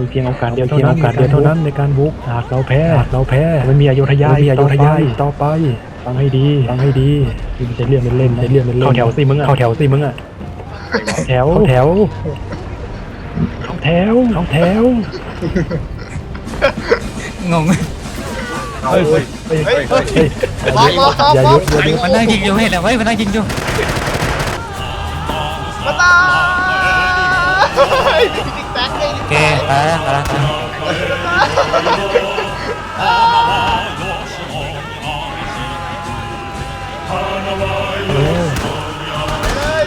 มีเพียงโอกาสเดียวเท่าเพียงนั้นโอกาสเดีเดียยววเท่าเท่านั้นั้นนในการบุกหากเราแพ้หากเราแพ้มันมีอโยธยาไม่มีอโยธยาต่ต่ออไปไปฟังให้ดีฟังให้ดีมันจะเรียกเล่นๆจะเรียกเป็นเล่นเข้าแถวสิมึงอะเข้าแถวสิมึงอะแถวเข้าแถวเข้าแถวเข้าแถวงงเฮ้ยเฮ้ยเฮ้ยเฮ้ยเฮ้ยบล็อกบล็อกบล็อกอย่าบล็ยุอกดอย่ายุดมันนั่งยิงอยู่เห็นเหรอเว้ยมันนั่งยิงอยู่มาตาย ติ๊กแท็กเลยโอเคไปแล้วไปแล้วไปแล้ว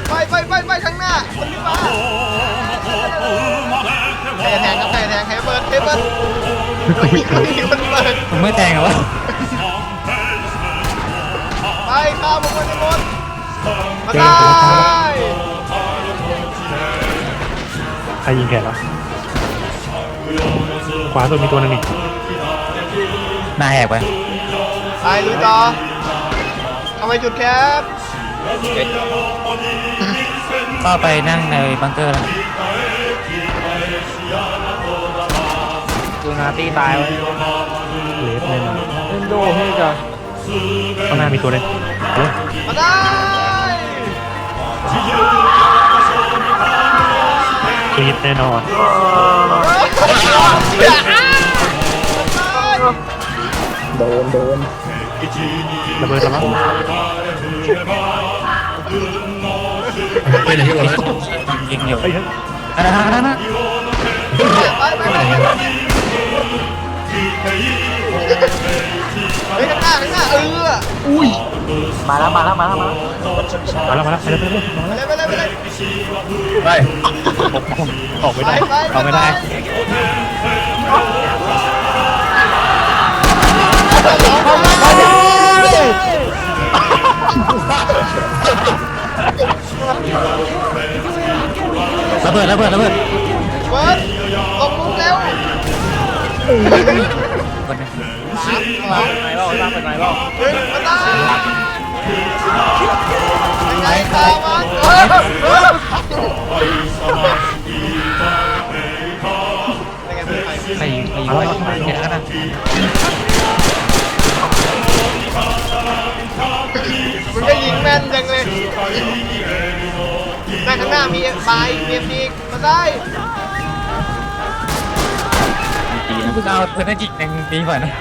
ไปไปไปไปข้างหน้าคนที่มาใครแทงครับใครแทงใครเปิดใครเปิดคนเปิดมึงไม่แต่งเหรอวะไปข้ามมันหมดมาตา ใครยิงแขนแล้วขวาสุดมีตัวนึงนี่หน้าแหกไปไปลุยต่อทำไมจุดแคปก็ไปนั่งในบังเกอร์แล้วดูนาตีตายไว้เลสแน่นอนเล่นโดให้จ้ะข้างหน้ามีตัวนึงเฮ้ยมาได้ กรีดแน่นอน โดนโดนระเบิดแล้วมั้งยิงอยู่เฮ้ยเฮ้ยอันนั้นอันนั้นอันนั้นไปไปไปเฮ้ยข้างหน้ มาแล้วมาแล้วมาแล้วมาแล้วมาแล้วมาแล้วไปเลยไปเลยไปเลยไปเลยไปเลยไปออกไม่ไปได้ไปออกไม่ได้ระเบิดระเบิดระเบิดเบิร์ดลงมุมเร็วคนหนึงสามสองไหนเปล่าตั้งเป็นไหนเปล่าหนึ่งมาได้ยัง ไงตามันเออเออยังไป็นใครใครยิงใครยิงไว้เห็นนะมึงก็ยิงแม่นจังเลยหน้าข้างหน้ามีบายมียมีมาได้เอาเพื่อนนั่งยิงในปีก่อนนะ